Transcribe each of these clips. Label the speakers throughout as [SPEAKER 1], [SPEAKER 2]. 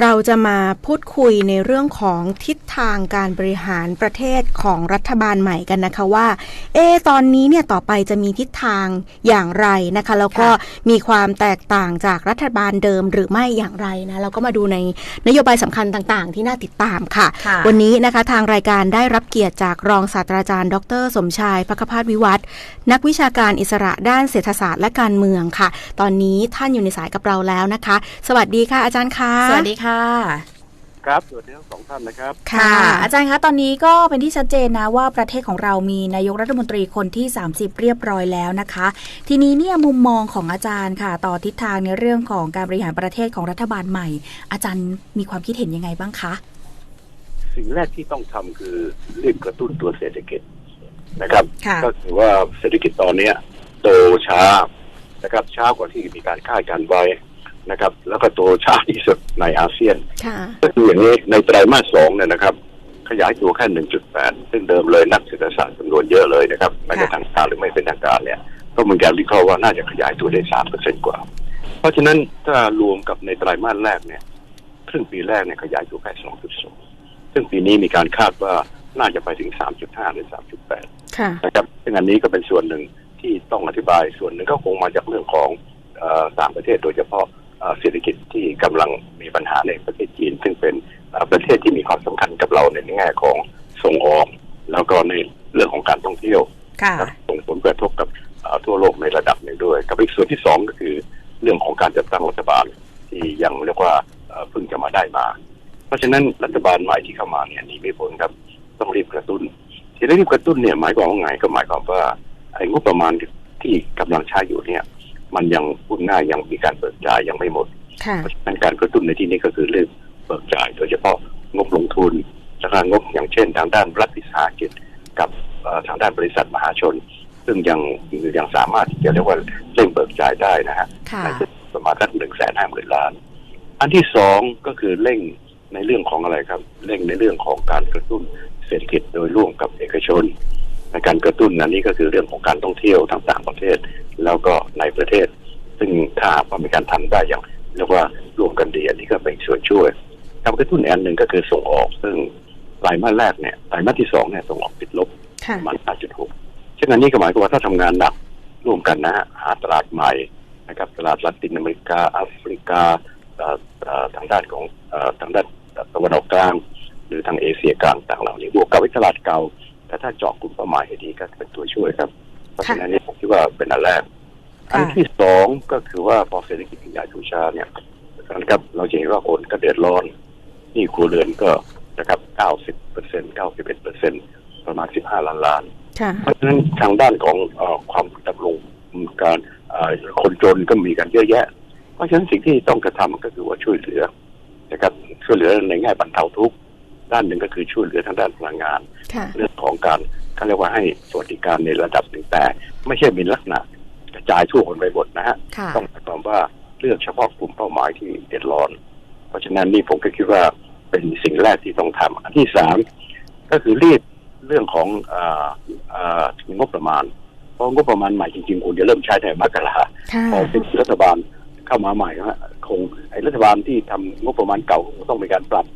[SPEAKER 1] เราจะมาพูดคุยในเรื่องของทิศทางการบริหารประเทศของรัฐบาลใหม่กันนะคะว่าเออตอนนี้เนี่ยต่อไปจะมีทิศทางอย่างไรนะคะ แล้วก็มีความแตกต่างจากรัฐบาลเดิมหรือไม่อย่างไรนะเราก็มาดูในนโยบายสำคัญต่างๆ ที่น่าติดตามค่ะ
[SPEAKER 2] ค่ะ
[SPEAKER 1] วันนี้นะคะทางรายการได้รับเกียรติจากรองศาสตราจารย์ ดร สมชายพักพาสวิวัฒน์นักวิชาการอิสระด้านเศรษฐศาสตร์และการเมืองค่ะ ตอนนี้ท่านอยู่ในสายกับเราแล้วนะคะ สวัสดีค่ะอาจารย์คะ
[SPEAKER 2] สวัสดีค่ะ
[SPEAKER 3] ครับสวัสดีทั้งสองท่านนะครับ
[SPEAKER 1] ค่ะ
[SPEAKER 2] อาจารย์คะตอนนี้ก็เป็นที่ชัดเจนนะว่าประเทศของเรามีนายกรัฐมนตรีคนที่ 30 เรียบร้อยแล้วนะคะ ทีนี้เนี่ยมุมมองของอาจารย์ค่ะ ต่อทิศทางในเรื่องของการบริหารประเทศของรัฐบาลใหม่ อาจารย์มีความคิดเห็นยังไงบ้างคะ
[SPEAKER 3] สิ่งแรกที่ต้องทำคือรีบกระตุ้นตัวเศรษฐกิจนะครับ
[SPEAKER 2] ค่ะ
[SPEAKER 3] ก็คือว่าเศรษฐกิจตอนเนี้ยโตช้านะครับช้ากว่าที่มีการคาดการณ์ไว้ นะครับ แล้วก็โตช้าที่สุดในอาเซียน
[SPEAKER 1] ค่ะ
[SPEAKER 3] ก็คืออย่างนี้ในไตรมาสสองเนี่ยนะครับ ขยายตัวแค่ 1.8 ซึ่งเดิมเลยนักเศรษฐศาสตร์จำนวนเยอะเลยนะครับไม่เป็นทางการหรือไม่เป็นทางการเนี่ยก็มีการวิเคราะห์ว่าน่าจะขยายตัวได้3เปอร์เซ็นกว่า เพราะฉะนั้นถ้ารวมกับในไตรมาสแรกเนี่ยครึ่งปีแรกเนี่ยขยายตัวแค่2.2ซึ่งปีนี้มีการคาดว่าน่าจะไปถึง3.5หรือ3.8
[SPEAKER 1] ค่ะ
[SPEAKER 3] นะครับซึ่งอันนี้ก็เป็นส่วนหนึ่งที่ต้องอธิบายส่วนหนึ่งก็คงมาจากเรื่องของเอ่อต่างประเทศโดยเฉพาะ เอ่อเศรษฐกิจที่กำลังมีปัญหาในประเทศจีน ซึ่งเป็นเอ่อประเทศที่มีความสำคัญกับเราในแง่ของส่งออก แล้วก็ในเรื่องของการท่องเที่ยว
[SPEAKER 2] ค่ะ
[SPEAKER 3] ครับส่งผลกระทบกับเอ่อทั่วโลกในระดับหนึ่งด้วย กับอีกส่วนที่สองก็คือเรื่องของการจัดตั้งรัฐบาลที่ยังเรียกว่าเอ่อเพิ่งจะมาได้มา เพราะฉะนั้นรัฐบาลใหม่ที่เข้ามาเนี่ยหนี่ไม่พ้นครับ ต้องรีบกระตุ้น ที่รีบกระตุ้นเนี่ยหมายความว่าไงก็หมายความว่าไอ้งบประมาณที่กำลังใช้อยู่เนี่ย มันยังพูดง่ายยังมีการเบิกจ่ายยังไม่หมด
[SPEAKER 1] ค่ะ
[SPEAKER 3] เพราะฉะนั้นการกระตุ้นในที่นี้ก็คือเรื่องเบิกจ่าย โดยเฉพาะงบลงทุนแล้วก็งบอย่างเช่น ทางด้านรัฐวิสาหกิจกับเอ่อทางด้านบริษัทมหาชน ซึ่งยังยังสามารถที่จะเรียกว่าเร่งเบิกจ่ายได้นะฮะ
[SPEAKER 1] ค่ะ
[SPEAKER 3] ประมาณสักหนึ่งแสนห้าหมื่นล้าน อันที่สองก็คือเร่งในเรื่องของอะไรครับ เร่งในเรื่องของการกระตุ้นเศรษฐกิจโดยร่วมกับเอกชนในการกระตุ้นอันนี้ก็คือเรื่องของการท่องเที่ยวทั้งต่างประเทศ แล้วก็ในประเทศ ซึ่งถ้าหากว่ามีการทำได้อย่างเรียกว่าร่วมกันดีอันนี้ก็เป็นส่วนช่วยการกระตุ้นอันหนึ่งก็คือส่งออก ซึ่งไตรมาสแรกเนี่ยไตรมาสที่สองเนี่ยส่งออกติดลบ
[SPEAKER 1] ค่ะ
[SPEAKER 3] ประมาณ5.6ซึ่งอันนี้ก็หมายความว่าถ้าทำงานหนักร่วมกันนะฮะหาตลาดใหม่นะครับตลาดละตินอเมริกาแอฟริกาเอ่อเอ่อทางด้านของเอ่อทางด้านตะวันออกกลาง หรือทางเอเชียกลางต่างเหล่านี้บวกกับไว้ตลาดเก่าแต่ถ้าเจาะกลุ่มเป้าหมายให้ดีก็เป็นตัวช่วยครับ เพราะฉะนั้นนี่ผมคิดว่าเป็นอันแรก
[SPEAKER 2] ค่ะ
[SPEAKER 3] อันที่สองก็คือว่าพอเศรษฐกิจขยายตัวช้าเนี่ยนะครับเราจะเห็นว่าคนก็เดือดร้อนหนี่ครัวเรือนก็นะครับ90เปอร์เซ็นต์91เปอร์เซ็นต์ประมาณ 15 ล้านล้าน
[SPEAKER 1] ค่ะ
[SPEAKER 3] เพราะฉะนั้นทางด้านของเออความดำรงการเอ่อคนจนก็มีกันเยอะแยะ เพราะฉะนั้นสิ่งที่ต้องกระทำก็คือว่าช่วยเหลือนะครับช่วยเหลือในแง่บรรเทาทุกข์ด้านหนึ่งก็คือช่วยเหลือทางด้านพลังงาน
[SPEAKER 1] ค่ะ
[SPEAKER 3] เรื่องของการเขาเรียกว่าให้สวัสดิการในระดับหนึ่งแต่ ไม่ใช่มีลักษณะก ระจายทั่วคนไปหมดนะฮะ
[SPEAKER 1] ค่ะ
[SPEAKER 3] ต้องหมายความว่าเลือกเฉพาะกลุ่มเป้าหมายที่เดือดร้อน เพราะฉะนั้นนี่ผมก็คิดว่าเป็นสิ่งแรกที่ต้องทำอันที่สามก็คือรีบเรื่องของอ่าอ่างบประมาณ เพราะงบประมาณใหม่จริงๆควรจะเริ่มใช้ในมกรา
[SPEAKER 1] ค่ะ
[SPEAKER 3] พอเป็นรัฐบาลเข้ามาใหม่นะฮะคงไอ้รัฐบาลที่ทำงบประมาณเก่าคงต้องมีการปรับ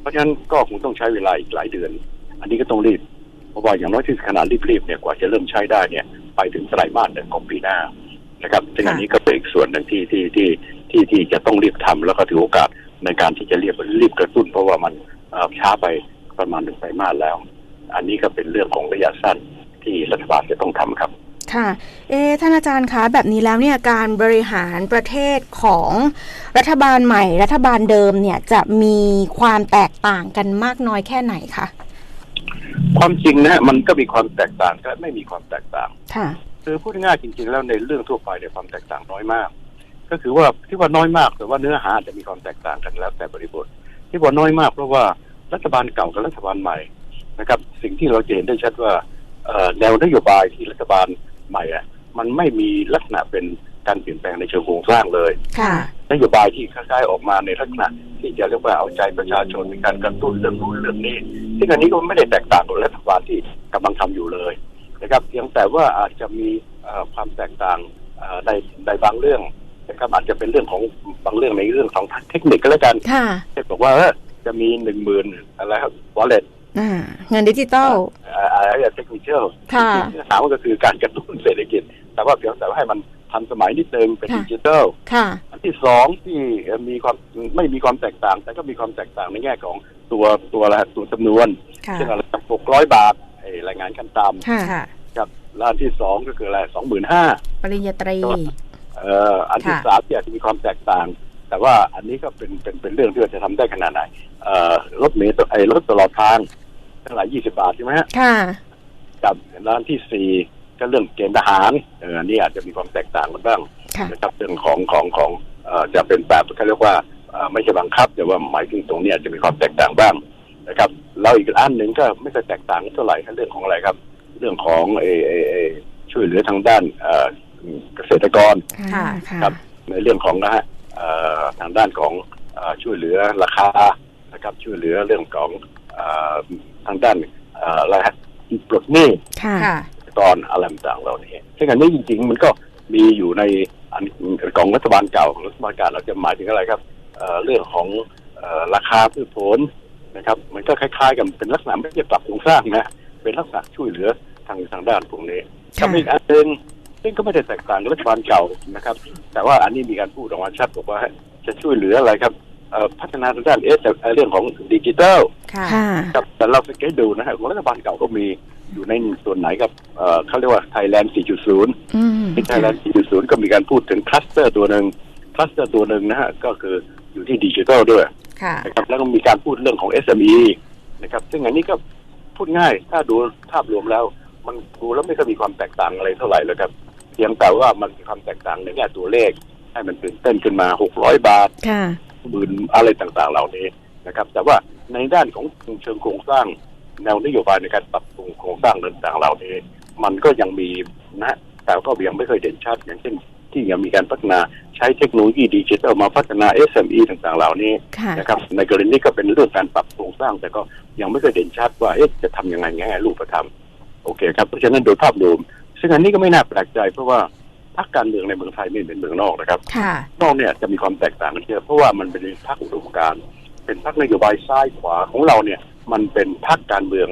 [SPEAKER 3] เพราะฉะนั้นก็คงต้องใช้เวลาอีกหลายเดือน อันนี้ก็ต้องรีบ เพราะว่าอย่างน้อยที่ขนาดรีบๆเนี่ยกว่าจะเริ่มใช้ได้เนี่ยไปถึงไตรมาสหนึ่งของปีหน้านะครับซึ่งอันนี้ก็เป็นอีกส่วนหนึ่งที่ที่ที่ที่ที่จะต้องรีบทำแล้วก็ถือโอกาสในการที่จะเรียบรีบกระตุ้น เพราะว่ามันช้าไปประมาณหนึ่งไตรมาสแล้ว อันนี้ก็เป็นเรื่องของระยะสั้นที่รัฐบาลจะต้องทำครับ
[SPEAKER 1] ค่ะ เอท่านอาจารย์คะ แบบนี้แล้วเนี่ยการบริหารประเทศของรัฐบาลใหม่ รัฐบาลเดิมเนี่ยจะมีความแตกต่างกันมากน้อยแค่ไหนคะ
[SPEAKER 3] ความจริงนะฮะมันก็มีความแตกต่างก็ไม่มีความแตกต่าง
[SPEAKER 1] ค่ะ
[SPEAKER 3] คือพูดง่ายๆจริงๆแล้วในเรื่องทั่วไปเนี่ยความแตกต่างน้อยมาก ก็คือว่าที่ว่าน้อยมากแต่ว่าเนื้อหาจะมีความแตกต่างกันแล้ว แต่บริบท ที่ว่าน้อยมากเพราะว่ารัฐบาลเก่ากับรัฐบาลใหม่นะครับ สิ่งที่เราจะเห็นได้ชัดว่าเอ่อแนวนโยบายที่รัฐบาลใหม่อะมันไม่มีลักษณะเป็น การเปลี่ยนแปลงในเชิงโครงสร้างเลย
[SPEAKER 1] ค่ะ
[SPEAKER 3] นโยบายที่คล้ายๆออกมาในลักษณะที่จะเรียกว่าเอาใจประชาชนในการกระตุ้นเรื่องนู้นเรื่องนี้ ซึ่งอันนี้ก็ไม่ได้แตกต่างกับรัฐบาลที่กำลังทำอยู่เลยนะครับเพียงแต่ว่าอาจจะมีเอ่อความแตกต่างเอ่อในในบางเรื่องนะครับอาจจะเป็นเรื่องของบางเรื่องในเรื่องของเทคนิคก็แล้วกัน
[SPEAKER 1] ค่ะ
[SPEAKER 3] เช่นบอกว่าเออจะมีหนึ่งหมื่นอะไรครับวอลเล็ต
[SPEAKER 1] อ่าเงินดิจิตอล
[SPEAKER 3] อะไรเทคนิคเชล
[SPEAKER 1] ค่ะ
[SPEAKER 3] เนื้อหามันก็คือการกระตุ้นเศรษฐกิจ แต่ว่าเพียงแต่ว่าให้มัน ทันสมัยนิดนึงเป็น
[SPEAKER 1] ค่ะ
[SPEAKER 3] ดิจิทัล
[SPEAKER 1] ค่ะ
[SPEAKER 3] อันที่สองที่มีความไม่มีความแตกต่าง แต่ก็มีความแตกต่างในแง่ของตัวตัวอะไรตัวจำนวน
[SPEAKER 2] ค่ะ
[SPEAKER 3] เช่นอะไรหกร้อยบาทไอ้รายงานขั้นต่
[SPEAKER 1] ค่ะ
[SPEAKER 2] ค่ะำ
[SPEAKER 3] ครับแล้วอันที่สองก็คืออะไรสองหมื่นห้า
[SPEAKER 2] ปริญญาตรี
[SPEAKER 3] เอ่ออันที่
[SPEAKER 2] ค่ะ
[SPEAKER 3] สามที่อาจจะมีความแตกต่าง แต่ว่าอันนี้ก็เป็นเป็นเป็นเรื่องที่ว่าจะทำได้ขนาดไหนเอ่อรถเมล์ตัวไอ้รถตลอดทางเท่าไหร่ยี่สิบาทใช่ไหมฮะ
[SPEAKER 1] ค่ะ
[SPEAKER 3] กับร้านที่สี่ ก็เรื่องเกณฑ์ทหารเอออันนี้อาจจะมีความแตกต่างกันบ้าง
[SPEAKER 1] ค่ะ
[SPEAKER 3] นะครับเรื่องของของของเอ่อจะเป็นแบบเขาเรียกว่าเอ่อไม่ใช่บังคับ แต่ว่าหมายถึงตรงเนี้ยจะมีความแตกต่างบ้างนะครับแล้วอีกอันหนึ่งก็ไม่ค่อยแตกต่างเท่าไหร่เรื่องของอะไรครับ เรื่องของเอเอเอช่วยเหลือทางด้านเอ่อเกษตรกร
[SPEAKER 1] ค่ะค่ะ
[SPEAKER 3] ครับ ในเรื่องของนะฮะเอ่อทางด้านของเอ่อช่วยเหลือราคานะครับช่วยเหลือเรื่องของเอ่อทางด้านเอ่ออะไรฮะปลดหนี้ ตอนอะไรต่างๆเหล่านี้ซึ่งอันนี้จริง ๆ มันก็มีอยู่ในอันของรัฐบาลเก่าของรัฐบาลเก่าเราจะหมายถึงอะไรครับเเรื่องของอราคาพืชผลนะครับ มันก็คล้าย ๆ กันเป็นลักษณะไม่ใช่ปรับโครงสร้างนะเป็นลักษณะช่วยเหลือทางทางด้านพวกนี้ก็มีอันหนึ่งซึ่งก็ไม่ได้แตกต่างกับรัฐบาลเก่านะครับ แต่ว่าอันนี้มีการพูดออกมาชัดบอกว่าจะช่วยเหลืออะไรครับ พัฒนาทางด้านเอสเรื่องของดิจิทัล
[SPEAKER 2] ค่ะ
[SPEAKER 1] ค่ะ
[SPEAKER 3] ครับแต่เราสังเกตดูนะฮะของรัฐบาลเก่าก็มีอยู่ในส่วนไหนครับเอ่อเขาเรียกว่าไทยแลนด์ 4.0
[SPEAKER 1] อืม
[SPEAKER 3] ที่ไทยแลนด์ 4.0 ก็มีการพูดถึงคลัสเตอร์ตัวหนึ่งคลัสเตอร์ตัวหนึ่งนะฮะก็คืออยู่ที่ดิจิทัลด้วย
[SPEAKER 2] ค่ะ
[SPEAKER 3] นะครับแล้วก็มีการพูดเรื่องของ SME นะครับซึ่งอันนี้ก็พูดง่ายถ้าดูภาพรวมแล้ว มันดูแล้วไม่ค่อยมีความแตกต่างอะไรเท่าไหร่เลยครับเพียงแต่ว่ามันมีความแตกต่างในแง่ตัวเลข ให้มันตื่นเต้นขึ้นมา 600 บาท
[SPEAKER 1] ค่ะ
[SPEAKER 3] หมื่นอะไรต่างๆ เหล่านี้นะครับ แต่ว่าในด้านของเชิงโครงสร้างแนวนโยบายในการปรับปรุงโครงสร้างต่างๆเหล่านี้ มันก็ยังมีนะแต่ก็ยังไม่เคยเด่นชัดอย่างเช่น ที่ยังมีการพัฒนาใช้เทคโนโลยีดิจิทัลมาพัฒนา SME ต่างๆ เหล่านี้
[SPEAKER 1] ค่ะ
[SPEAKER 3] นะครับในกรณีนี้ก็เป็นเรื่องการปรับโครงสร้าง แต่ก็ยังไม่เคยเด่นชัดว่าเอ๊ะจะทำยังไงแง่รูปธรรมโอเคครับเพราะฉะนั้นโดยภาพรวมซึ่งอันนี้ก็ไม่น่าแปลกใจเพราะว่า พรรคการเมืองในเมืองไทยไม่เหมือนเมืองนอกนะครับ
[SPEAKER 2] ค่ะ
[SPEAKER 3] นอกเนี่ยจะมีความแตกต่างกันเยอะเพราะว่ามันเป็นพรรคอุดมการณ์เป็นพรรคนโยบายซ้ายขวาของเราเนี่ย มันเป็นพรรคการเมือง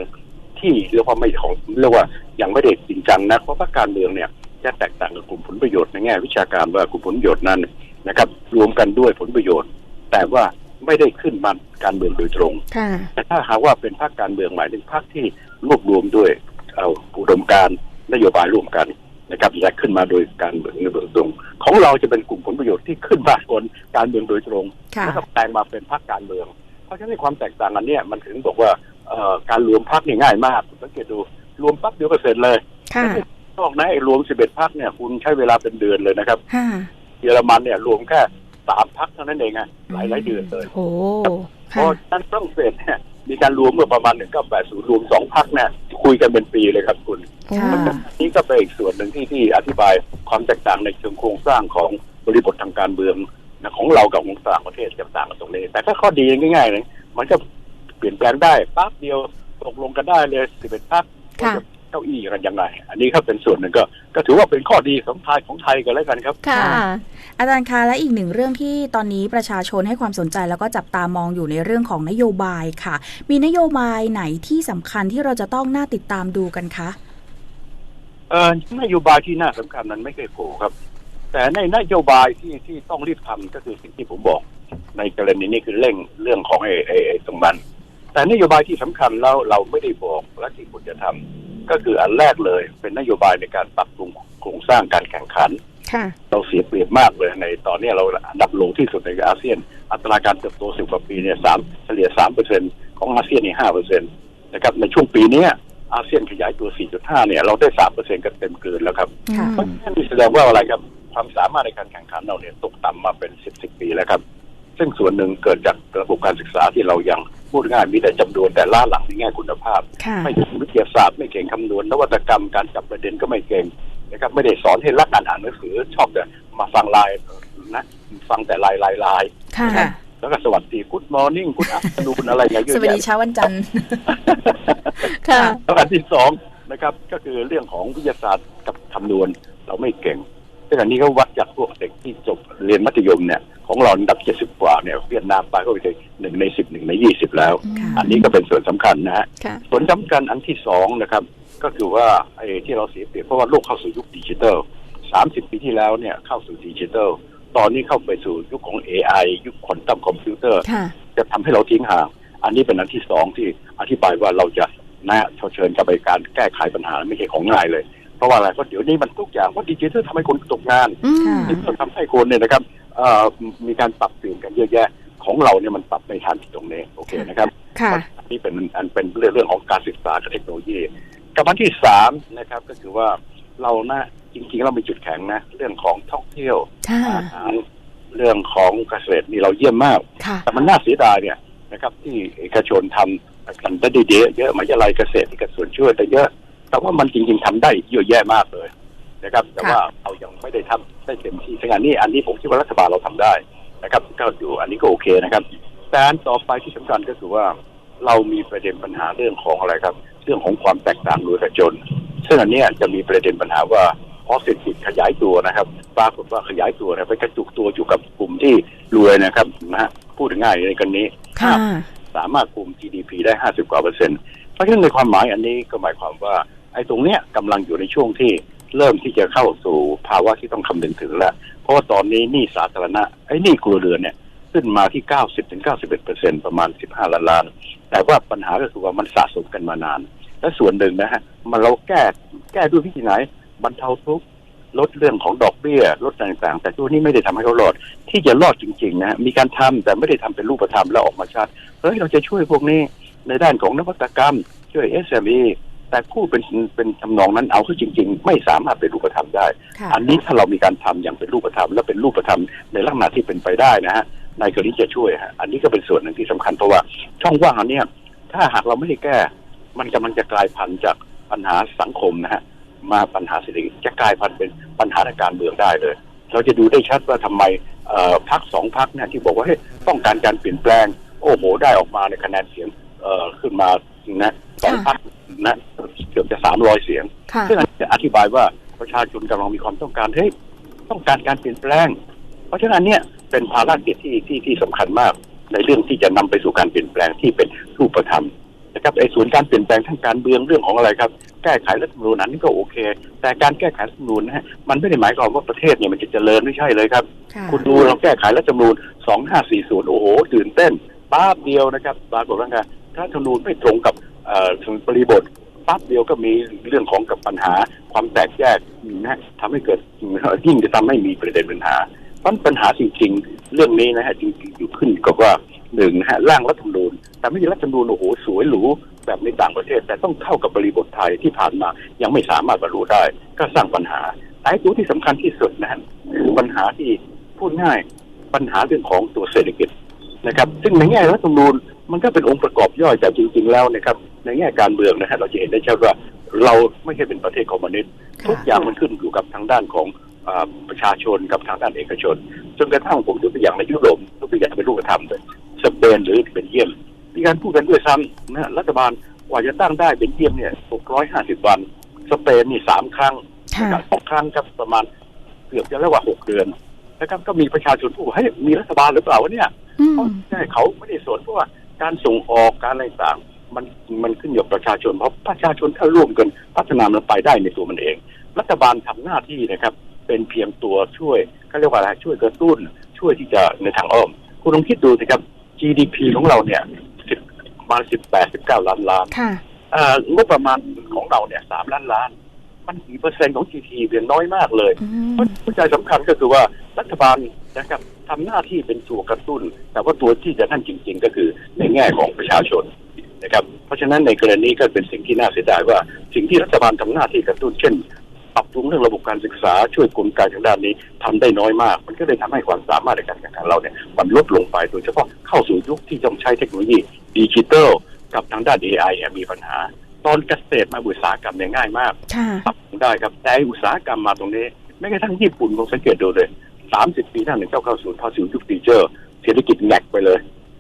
[SPEAKER 3] ที่เรียกว่าไม่ของเรียกว่ายังไม่ได้จริงจังนะเพราะพรรคการเมืองเนี่ยจะแตกต่างกับกลุ่มผลประโยชน์ในแง่วิชาการว่ากลุ่มผลประโยชน์นั้นนะครับ รวมกันด้วยผลประโยชน์ แต่ว่าไม่ได้ขึ้นมาการเมืองโดยตรง
[SPEAKER 1] ค่ะ
[SPEAKER 3] แต่ถ้าหากว่าเป็นพรรคการเมืองหมายถึงพรรคที่รวบรวมด้วยเอาอุดมการณ์นโยบายร่วมกัน นะครับจะขึ้นมาโดยการเมืองในเบื้องตรง ของเราจะเป็นกลุ่มผลประโยชน์ที่ขึ้นมาบนการเมืองโดยตรง
[SPEAKER 2] ค่ะ
[SPEAKER 3] แล้วก็แปลงมาเป็นพรรคการเมือง เพราะฉะนั้นความแตกต่างอันเนี้ยมันถึงบอกว่าเอ่อการรวมพรรคเนี่ยง่ายมากคุณสังเกตดูรวมปั๊บเดียวก็เสร็จเลย
[SPEAKER 1] ค่ะ
[SPEAKER 3] นอกนะไอ้รวม11พรรคเนี่ยคุณใช้เวลาเป็นเดือนเลยนะครับ
[SPEAKER 1] ค่ะ
[SPEAKER 3] เยอรมันเนี่ยรวมแค่สามพรรคเท่านั้นเองอะหลายหลายๆเดือนเลย
[SPEAKER 1] โอ้
[SPEAKER 3] เพ
[SPEAKER 1] ค่ะ
[SPEAKER 3] ราะฉะนั้นฝรั่งเศสเนี่ย มีการรวมเมื่อประมาณ 1980 รวมสองพักเนี่ยคุยกันเป็นปีเลยครับคุณ
[SPEAKER 2] ค่ะ
[SPEAKER 3] นี่ก็เป็นอีกส่วนหนึ่งที่ที่อธิบายความแตกต่างในเชิงโครงสร้างของบริบททางการเมืองนะของเรากับของต่างประเทศจะต่างกันตรงนี้แต่ถ้าข้อดีง่ายๆเลยมันก็เปลี่ยนแปลงได้ปั๊บเดียวตกลงกันได้เลยสิบเอ็ดพัก
[SPEAKER 1] ค่ะ
[SPEAKER 3] เก้าอี้กันยังไง อันนี้ก็เป็นส่วนหนึ่งก็ก็ถือว่าเป็นข้อดีของไทยของไทยกันแล้วกันครับ
[SPEAKER 1] ค่ะ
[SPEAKER 2] อาจารย์คะและอีกหนึ่งเรื่องที่ตอนนี้ประชาชนให้ความสนใจแล้วก็จับตามองอยู่ในเรื่องของนโยบายค่ะ มีนโยบายไหนที่สำคัญที่เราจะต้องน่าติดตามดูกันคะ
[SPEAKER 3] เอ่อนโยบายที่น่าสำคัญนั้นไม่เคยโผล่ครับ แต่ในนโยบายที่ที่ต้องรีบทำก็คือสิ่งที่ผมบอก ในกรณีนี้คือเร่งเรื่องของไอ้ไอ้ไอ้ตรงนั้นแต่นโยบายที่สำคัญแล้วเราไม่ได้บอกและที่ควรจะทำ ก็คืออันแรกเลย เป็นนโยบายในการปรับปรุงโครงสร้างการแข่งขัน
[SPEAKER 1] ค่ะ
[SPEAKER 3] เราเสียเปรียบมากเลยในตอนนี้เราอันดับลงที่สุดในอาเซียน อัตราการเติบโตสิบกว่าปีเนี่ยสามเฉลี่ยสามเปอร์เซ็นของอาเซียนนี่ห้าเปอร์เซ็นตนะครับในช่วงปีเนี้ยอาเซียนขยายตัว 4.5 เนี่ย เราได้สามเปอร์เซ็นกันเต็มเกินแล้วครับ
[SPEAKER 2] ค่ะ
[SPEAKER 3] เพราะฉะนั้นนี่แสดงว่าอะไรครับ ความสามารถในการแข่งขันเราเนี่ยตกต่ำมาเป็นสิบสิบปีแล้วครับ ซึ่งส่วนหนึ่งเกิดจากระบบการศึกษาที่เรายังพูดง่ายมีแต่จำนวนแต่ล้าหลังในแง่คุณภาพ
[SPEAKER 1] ค่ะ
[SPEAKER 3] ไม่เก่งวิทยาศาสตร์ไม่เก่งคำนวณนวัตกรรมการจับประเด็นก็ไม่เก่งนะครับไม่ได้สอนให้รักการอ่านหนังสือชอบแต่มาฟังไลน์นะฟังแต่ไลน์ไลน์ไลน์
[SPEAKER 1] ค่ะ
[SPEAKER 2] ค่ะ
[SPEAKER 3] แล้วก็สวัสดีกุ d มอร์นิ่งกุ d อั t นูนอะไรอย่างเงี้ยเย
[SPEAKER 2] ส
[SPEAKER 3] อะ
[SPEAKER 2] วัสดี
[SPEAKER 3] แยะ
[SPEAKER 2] เช้าวันจันทร์
[SPEAKER 1] ค่ะ
[SPEAKER 3] แล้วอันที่สองนะครับ ก็คือเรื่องของวิทยาศาสตร์กับคำนวณเราไม่เก่งซึ่งอันนี้ก็วัดจากพวก เด็กที่จบเรียนมัธยมเนี่ยของเราอันดับเจ็ดสิบกว่าเนี่ยเวียดนามไปก็ไปถึงหนึ่งในสิบหนึ่งในยี่สิบแล้ว
[SPEAKER 2] ค่ะ
[SPEAKER 3] อันนี้ก็เป็นส่วนสำคัญนะฮะ
[SPEAKER 1] ค่ะ
[SPEAKER 3] ส่วนสำคัญอันที่สองนะครับ ก็คือว่าไอ้ที่เราเสียเปรียบเพราะว่าโลกเข้าสู่ยุคดิจิทัลสามสิบปีที่แล้วเนี่ยเข้าสู่ดิจิทัลตอนนี้เข้าไปสู่ยุคของ AI ยุคควอนตัมคอมพิวเตอร์
[SPEAKER 1] ค่ะ
[SPEAKER 3] จะทำให้เราทิ้งห่าง อันนี้เป็นอันที่สองที่อธิบายว่าเราจะนะเผชิญกับไปการแก้ไขปัญหาไม่ใช่ของง่ายเลยเพ ราะว่าอะไรเพราะเดี๋ยวนี้มันทุกอย่างว่าดิจิทัลทำให้คนตกงาน
[SPEAKER 1] อืม
[SPEAKER 2] ค่ะ
[SPEAKER 3] ดิจิทัลทำให้คนเนี่ยนะครับเอ่อมีการปรับเปลี่ยนกันเยอะแยะของเราเนี่ยมันปรับไม่ทันตรงนี้โอเคนะครับ
[SPEAKER 1] ค่ะ
[SPEAKER 3] อันนี้เป็นอันเป็นเรื่องเรื่องของการศึกษากับเทคโนโลยีกับอันที่สามนะครับก็คือว่าเรานะจริงๆเรามีจุดแข็งนะ เรื่องของท่องเที่ยว
[SPEAKER 1] ค่ะ
[SPEAKER 3] อาหารเรื่องของเกษตรนี่เราเยี่ยมมาก
[SPEAKER 1] ค่ะ
[SPEAKER 3] แต่มันน่าเสียดายเนี่ยนะครับ ที่เอกชนทำกันได้ดีเยอะเยอะมหาวิทยาลัยเกษตรที่กส่วนช่วยแต่เยอะ แต่ว่ามันจริงๆทำได้เยอะแยะมากเลยนะครับ แต่ว่าเรายังไม่ได้ทำได้เต็มที่ฉะนั้นนี่อันนี้ผมคิดว่ารัฐบาลเราทำได้นะครับก็อยู่อันนี้ก็โอเคนะครับแต่อันต่อไปที่สำคัญก็คือว่าเรามีประเด็นปัญหาเรื่องของอะไรครับ เรื่องของความแตกต่างรวยกับจนซึ่งอันเนี้ยจะมีประเด็นปัญหาว่าพอเศรษฐกิจขยายตัวนะครับปรากฏว่าขยายตัวนะไปกระจุกตัวอยู่กับกลุ่มที่รวยนะครับนะฮะพูดง่ายๆในกันนี้
[SPEAKER 1] ค่ะ
[SPEAKER 3] สามารถคุม GDP ได้ห้าสิบกว่าเปอร์เซ็นต์ เพราะฉะนั้นในความหมายอันนี้ก็หมายความว่า ไอ้ตรงเนี้ยกำลังอยู่ในช่วงที่เริ่มที่จะเข้าสู่ภาวะที่ต้องคำนึงถึงแล้ว เพราะว่าตอนนี้หนี้สาธารณะไอ้หนี้ครัวเรือนเนี่ยขึ้นมาที่ 90ถึง91เปอร์เซ็นต์ประมาณ 15 ล้านล้าน แต่ว่าปัญหาก็คือว่ามันสะสมกันมานาน และส่วนหนึ่งนะฮะมันเราแก้แก้ด้วยวิธีไหนบรรเทาทุกข์ลดเรื่องของดอกเบี้ยลดต่างๆ แต่ตัวนี้ไม่ได้ทำให้เขารอด ที่จะรอดจริงๆนะฮะมีการทำแต่ไม่ได้ทำเป็นรูปธรรมแล้วออกมาชัดเฮ้ยเราจะช่วยพวกนี้ในด้านของนวัตกรรม ช่วย SME แต่ผู้เป็นเป็นทำนองนั้นเอาเข้าจริง ๆ ไม่สามารถเป็นรูปธรรมได้
[SPEAKER 2] ค่ะ
[SPEAKER 3] อันนี้ถ้าเรามีการทำอย่างเป็นรูปธรรม และเป็นรูปธรรมในลักษณะที่เป็นไปได้นะฮะนายกรณีจะช่วยฮะอันนี้ก็เป็นส่วนหนึ่งที่สำคัญเพราะว่าช่องว่างอันเนี้ยถ้าหากเราไม่ได้แก้ มันกำลังจะกลายพันธุ์จากปัญหาสังคมนะฮะมาปัญหาเศรษฐกิจจะกลายพันธุ์เป็นปัญหาทางการเมืองได้เลย เราจะดูได้ชัดว่าทำไมเอ่อพักสองพักเนี่ยที่บอกว่าเฮ้ยต้องการการเปลี่ยนแปลง โอ้โหได้ออกมาในคะแนนเสียงเอ่อขึ้นมา นะสองพักนะเกือบจะสามร้อยเสียง
[SPEAKER 1] ค่ะ
[SPEAKER 3] ซึ่งอันนี้จะอธิบายว่าประชาชนกำลังมีความต้องการเฮ้ยต้องการการเปลี่ยนแปลง เพราะฉะนั้นเนี่ยเป็นภารกิจที่ที่ที่สำคัญมาก ในเรื่องที่จะนำไปสู่การเปลี่ยนแปลงที่เป็นรูปธรรมนะครับไอ้ส่วนการเปลี่ยนแปลงทางการเมืองเรื่องของอะไรครับ แก้ไขรัฐธรรมนูญนั้นนี่ก็โอเค แต่การแก้ไขรัฐธรรมนูญนะฮะมันไม่ได้หมายความว่าประเทศเนี่ยมันจะเจริญไม่ใช่เลยครับ
[SPEAKER 2] ค่ะ
[SPEAKER 3] คุณดูเราแก้ไขรัฐธรรมนูญ 2540 โอ้โหตื่นเต้นป้าบเดียวนะครับปรากฏว่าไง รัฐธรรมนูญไม่ตรงกับถึงบริบทปั๊บเดียวก็มีเรื่องของกับปัญหาความแตกแยกนะฮะทำให้เกิดยิ่งจะทำให้มีประเด็นปัญหาเพราะปัญหาจริงๆ เรื่องนี้นะฮะจริงๆอยู่ขึ้นกับว่าหนึ่งนะฮะร่างรัฐธรรมนูญแต่ไม่ใช่รัฐธรรมนูญโอ้โหสวยหรูแบบในต่างประเทศ แต่ต้องเข้ากับบริบทไทยที่ผ่านมายังไม่สามารถบรรลุได้ ก็สร้างปัญหาแต่ไอ้ตัวที่สำคัญที่สุดนะฮะคือปัญหาที่พูดง่ายปัญหาเรื่องของตัวเศรษฐกิจนะครับ ซึ่งในแง่รัฐธรรมนูญ มันก็เป็นองค์ประกอบย่อยแต่จริง ๆ แล้วนะครับ ในแง่การเมืองนะฮะเราจะเห็นได้ชัดว่าเราไม่ใช่เป็นประเทศคอมมิวนิสต์
[SPEAKER 2] ค่ะ
[SPEAKER 3] ทุกอย่างมันขึ้นอยู่กับทางด้านของอาประชาชนกับทางด้านเอกชน จนกระทั่งผมยกตัวอย่างในยุโรปยกตัวอย่างเป็นรูปธรรมเลยสเปนหรือเป็นเยี่ยมมีการพูดกันด้วยซ้ำนะฮะรัฐบาลกว่าจะตั้งได้เป็นเยี่ยมเนี่ย 650 วัน สเปนนี่สามครั้ง
[SPEAKER 1] ค่ะ
[SPEAKER 3] สองครั้งครับประมาณเกือบจะเรียกว่าหกเดือนนะครับก็มีประชาชนพูดว่าเฮ้ยมีรัฐบาลหรือเปล่าวะเนี่ย
[SPEAKER 1] อืม
[SPEAKER 3] เพราะใช่เขาไม่ได้สนเพราะว่า การส่งออกการอะไรต่างมันมันขึ้นอยู่กับประชาชน เพราะประชาชนถ้าร่วมกันพัฒนามันไปได้ในตัวมันเอง รัฐบาลทำหน้าที่นะครับ เป็นเพียงตัวช่วยเขาเรียกว่าอะไรช่วยกระตุ้น ช่วยที่จะในทางอ้อม คุณลองคิดดูสิครับ GDP ของเราเนี่ยสิบประมาณสิบแปดสิบเก้าล้านล้าน
[SPEAKER 1] ค่ะ
[SPEAKER 3] เอ่องบประมาณของเราเนี่ยสามล้านล้าน มันกี่เปอร์เซ็นต์ของ GDP เพียงน้อยมากเลย
[SPEAKER 1] อืม
[SPEAKER 3] เพราะปัจจัยสำคัญก็คือว่ารัฐบาลนะครับ ทำหน้าที่เป็นตัวกระตุ้น แต่ว่าตัวที่จะนั่นจริง ๆ ก็คือในแง่ของประชาชนนะครับเพราะฉะนั้นในกรณีก็เป็นสิ่งที่น่าเสียดายว่า สิ่งที่รัฐบาลทำหน้าที่กระตุ้นเช่นปรับปรุงเรื่องระบบการศึกษาช่วยกลไกทางด้านนี้ทำได้น้อยมาก มันก็เลยทำให้ความสามารถในการแข่งขันเราเนี่ยมันลดลงไปโดยเฉพาะเข้าสู่ยุคที่ต้องใช้เทคโนโลยีดิจิทัลกับทางด้าน AI เนี่ยมีปัญหา ตอนเกษตรมาอุตสาหกรรมเนี่ยง่ายมาก
[SPEAKER 1] ค่ะ
[SPEAKER 3] ปรับได้ครับแต่อุตสาหกรรมมาตรงนี้ไม่กระทั่งญี่ปุ่นลองสังเกตดูเลย สามสิบปีหน้าหนึ่งเก้าเข้าสู่เข้าสู่ยุคดิจิทัลเศรษฐกิจแงกไปเลย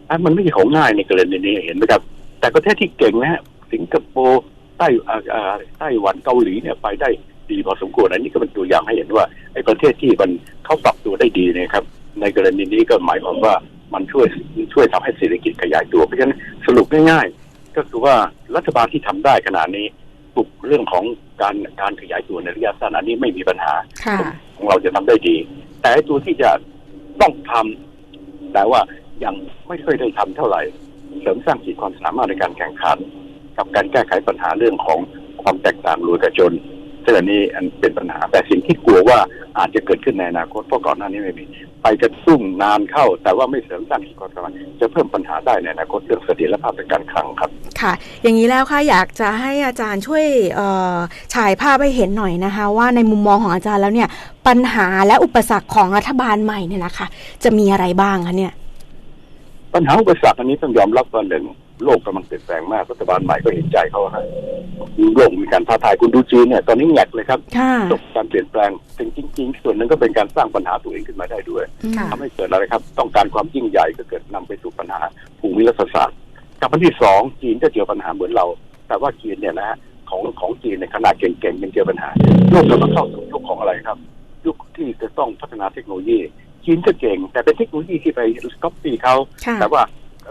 [SPEAKER 3] อันมันไม่ใช่ของง่ายในกรณีนี้เห็นไหมครับ แต่ประเทศที่เก่งนะฮะสิงคโปร์ไต้อ่าอ่าไต้หวันเกาหลีเนี่ยไปได้ดีพอสมควรอันนี้ก็เป็นตัวอย่างให้เห็นว่าไอ้ประเทศที่มันเขาปรับตัวได้ดีเนะครับ ในกรณีนี้ก็หมายความว่ามันช่วยช่วยทำให้เศรษฐกิจขยายตัวเพราะฉะนั้นสรุปง่ายๆ ก็คือว่ารัฐบาลที่ทำได้ขนาดนี้ปลุกเรื่องของการการขยายตัวในระยะสั้นอันนี้ไม่มีปัญหา
[SPEAKER 1] ค่ะ
[SPEAKER 3] ของเราจะทำได้ดี แต่ตัวที่จะต้องทำแต่ว่ายังไม่ค่อยได้ทำเท่าไหร่ เสริมสร้างขีดความสามารถในการแข่งขัน กับการแก้ไขปัญหาเรื่องของความแตกต่างรวยกับจน ซึ่งอันนี้อันเป็นปัญหาแต่สิ่งที่กลัวว่าอาจจะเกิดขึ้นในอนาคตเพราะก่อนหน้านี้ไม่มี ไปกระตุ้นนานเข้า แต่ว่าไม่เสริมสร้างขีดความสามารถจะเพิ่มปัญหาได้ในอนาคตเรื่องเสถียรภาพทางการคลังครับ
[SPEAKER 1] ค่ะ อย่างนี้แล้วค่ะอยากจะให้อาจารย์ช่วยเอ่อฉายภาพให้เห็นหน่อยนะคะ ว่าในมุมมองของอาจารย์แล้วเนี่ยปัญหาและอุปสรรคของรัฐบาลใหม่เนี่ยนะคะจะมีอะไรบ้างคะเนี่ย
[SPEAKER 3] ปัญหาอุปสรรคอันนี้ต้องยอมรับว่าหนึ่ง โลกกำลังเปลี่ยนแปลงมากรัฐบาลใหม่ก็เห็นใจเขาฮะโลกมีการท้าทายคุณดูจีนเนี่ยตอนนี้แงกเลยครับ
[SPEAKER 1] ค่ะ
[SPEAKER 3] จบการเปลี่ยนแปลงถึงจริง ๆ ส่วนหนึ่งก็เป็นการสร้างปัญหาตัวเองขึ้นมาได้ด้วย
[SPEAKER 2] ค่ะ
[SPEAKER 3] ทำให้เกิดอะไรครับ ต้องการความยิ่งใหญ่ก็เกิดนำไปสู่ปัญหาภูมิรัฐศาสตร์กับอันที่สองจีนก็เจอปัญหาเหมือนเรา แต่ว่าจีนเนี่ยนะฮะของของจีนในขนาดเก่งๆยังเจอปัญหาโลกกำลังเข้าสู่ยุคของอะไรครับ ยุคที่จะต้องพัฒนาเทคโนโลยีจีนก็เก่ง แต่เป็นเทคโนโลยีที่ไปก๊อปปี้เขา
[SPEAKER 1] ค่ะ
[SPEAKER 3] แต่ว่า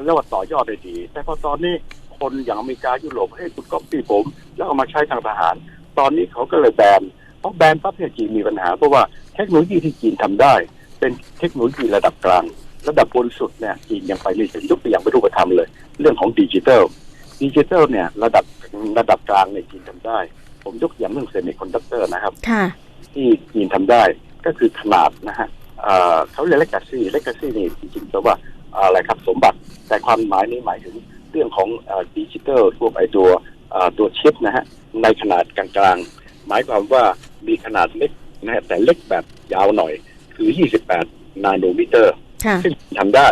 [SPEAKER 3] เรียกว่าต่อยอดได้ดี แต่พอตอนนี้คนอย่างอเมริกายุโรปให้ยคุณก๊อปปี้ผม แล้วเอามาใช้ทางทหาร ตอนนี้เขาก็เลยแบนเพราะแบนปั๊บเนี่ยจีนมีปัญหา เพราะว่าเทคโนโลยีที่จีนทำได้ เป็นเทคโนโลยีระดับกลาง ระดับบนสุดเนี่ยจีนยังไปไม่ถึงยกตัวอย่างไปรูปธรรมเลย เรื่องของดิจิทัลดิจิทัลเนี่ยระดับระดับกลางในยจีนทำได้ ผมยกอย่างเรื่องเซมิคอนดักเตอร์นะครับ
[SPEAKER 1] ค่ะ
[SPEAKER 3] ที่จีนทำได้ก็คือขนาดนะฮะเอ่อเขาเรียกเลกาซี่เลกาซี่นี่จริงๆแปลว่า อะไรครับสมบัติ แต่ความหมายนี้หมายถึงเรื่องของดิจิทัลพวกไอตัวเอ่อตัวชิปนะฮะในขนาดกลางๆ หมายความว่ามีขนาดเล็กนะฮะแต่เล็กแบบยาวหน่อย คือ 28 นาโนมิเตอร์
[SPEAKER 1] ค่ะ
[SPEAKER 3] ซึ่งทำได้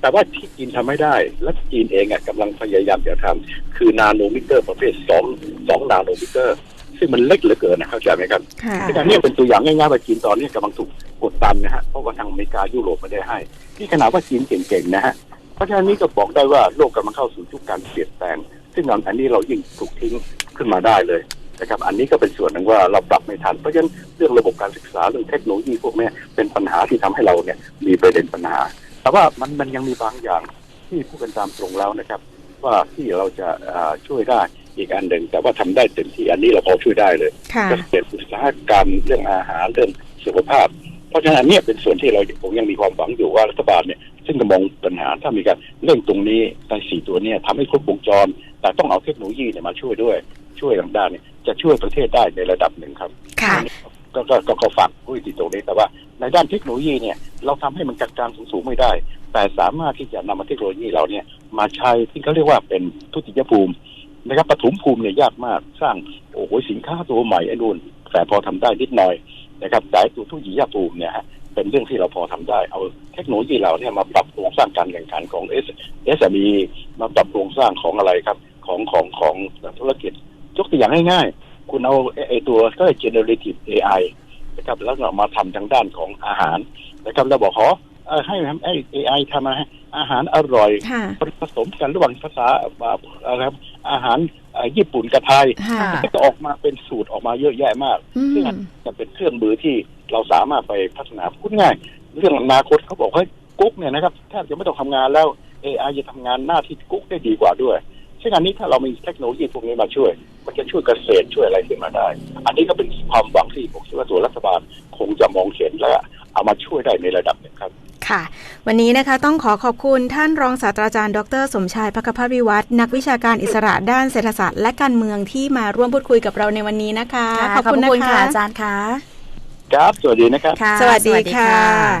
[SPEAKER 3] แต่ว่าที่จีนทำไม่ได้ และจีนเองอะกำลังพยายามจะทำคือนาโนมิเตอร์ประเภท 2 2 นาโนมิเตอร์ ซึ่งมันเล็กเหลือเกินนะเข้าใจไหมครับ
[SPEAKER 1] ค่ะ
[SPEAKER 3] ซึ่งอันนี้เป็นตัวอย่างง่ายๆว่าจีนตอนนี้กำลังถูกกดดันนะฮะเพราะว่าทางอเมริกายุโรปไม่ได้ให้ที่ขนาดว่าจีนเก่งๆนะฮะเพราะฉะนั้นนี่ก็บอกได้ว่าโลกกำลังเข้าสู่ยุคการเปลี่ยนแปลง ซึ่งอันนี้เรายิ่งถูกทิ้งขึ้นมาได้เลยนะครับอันนี้ก็เป็นส่วนหนึ่งว่าเราปรับไม่ทัน เพราะฉะนั้นเรื่องระบบการศึกษาเรื่องเทคโนโลยีพวกเนี้ยเป็นปัญหาที่ทำให้เราเนี่ยมีประเด็นปัญหา แต่ว่ามันมันยังมีบางอย่างที่พูดกันตามตรงแล้วนะครับ ว่าที่เราจะอ่าช่วยได้ อีกอันหนึ่งแต่ว่าทำได้เต็มที่อันนี้เราพอช่วยได้เลย
[SPEAKER 1] ค่ะ
[SPEAKER 3] เกษตรอุตสาหกรรมเรื่องอาหารเรื่องสุขภาพ เพราะฉะนั้นอันเนี้ยเป็นส่วนที่เราผมยังมีความหวังอยู่ว่ารัฐบาลเนี่ยซึ่งจะมองปัญหาถ้ามีการเร่งตรงนี้ในสี่ตัวเนี้ทำให้ครบวงจร แต่ต้องเอาเทคโนโลยีเนี่ยมาช่วยด้วยช่วยทางด้านเนี่ยจะช่วยประเทศได้ในระดับหนึ่งครับ
[SPEAKER 1] ค่ะ
[SPEAKER 3] ก็ก็ก็ก็ฝากผู้ติดตรงนี้แต่ว่าในด้านเทคโนโลยีเนี่ยเราทำให้มันกลางๆสูงๆไม่ได้ แต่สามารถที่จะนำมาเทคโนโลยีเราเนี่ยมาใช้ที่เขาเรียกว่าเป็นทุติยภูมิ นะครับปฐมภูมิเนี่ยยากมากสร้างโอ้โหสินค้าตัวใหม่ไอ้นู่นแต่พอทำได้นิดหน่อยนะครับแต่ไอ้ตัวทุติยภูมิเนี่ยฮะเป็นเรื่องที่เราพอทำได้ เอาเทคโนโลยีเราเนี่ยมาปรับโครงสร้างการแข่งขันของ S s m e มาปรับโครงสร้างของอะไรครับของของของธุรกิจยกตัวอย่างง่ายๆ คุณเอาไอ้ตัวก็ generative AI นะครับแล้วเรามาทำทางด้านของอาหารนะครับแล้วบอกขอให้ให้ AI ทำอาหาร อาหารอร่อย
[SPEAKER 1] ค่ะ
[SPEAKER 3] ผสมกันระหว่างภาษาอ่าอะไรครับอาหารเอ่อญี่ปุ่นกับไทย
[SPEAKER 1] ค่ะ
[SPEAKER 3] ก็จะออกมาเป็นสูตรออกมาเยอะแยะมาก
[SPEAKER 1] อื
[SPEAKER 3] ซึ่ง
[SPEAKER 1] ม
[SPEAKER 3] จะเป็นเครื่องมือที่เราสามารถไปพัฒนาพูดง่าย เรื่องอนาคตเขาบอกให้กุ๊กเนี่ยนะครับแทบจะไม่ต้องทำงานแล้ว AI จะทำงานหน้าที่กุ๊กได้ดีกว่าด้วยซึ่งอันนี้ถ้าเรามีเทคโนโลยีพวกนี้มาช่วย มันจะช่วยเกษตรช่วยอะไรขึ้นมาได้ อันนี้ก็เป็นความหวังที่ผมคิดว่าตัวรัฐบาลคงจะมองเห็นและเอามาช่วยได้ในระดับหนึ่งครับ
[SPEAKER 1] ค่ะ วันนี้นะคะต้องขอขอบคุณท่านรองศาสตราจารย์ ดร สมชายพักภาพวิวัฒน์นักวิชาการอิสระด้านเศรษฐศาสตร์และการเมืองที่มาร่วมพูดคุยกับเราในวันนี้นะคะ
[SPEAKER 2] ค่ะ
[SPEAKER 1] ขอบคุณนะ
[SPEAKER 2] ค่ะ
[SPEAKER 1] คะ
[SPEAKER 2] อาจารย์คะ
[SPEAKER 3] ครับ สวัสดีนะครับ
[SPEAKER 2] ค่ะ
[SPEAKER 1] สวัสดี
[SPEAKER 2] สวัสดี
[SPEAKER 1] ค่ะ
[SPEAKER 2] ค่ะ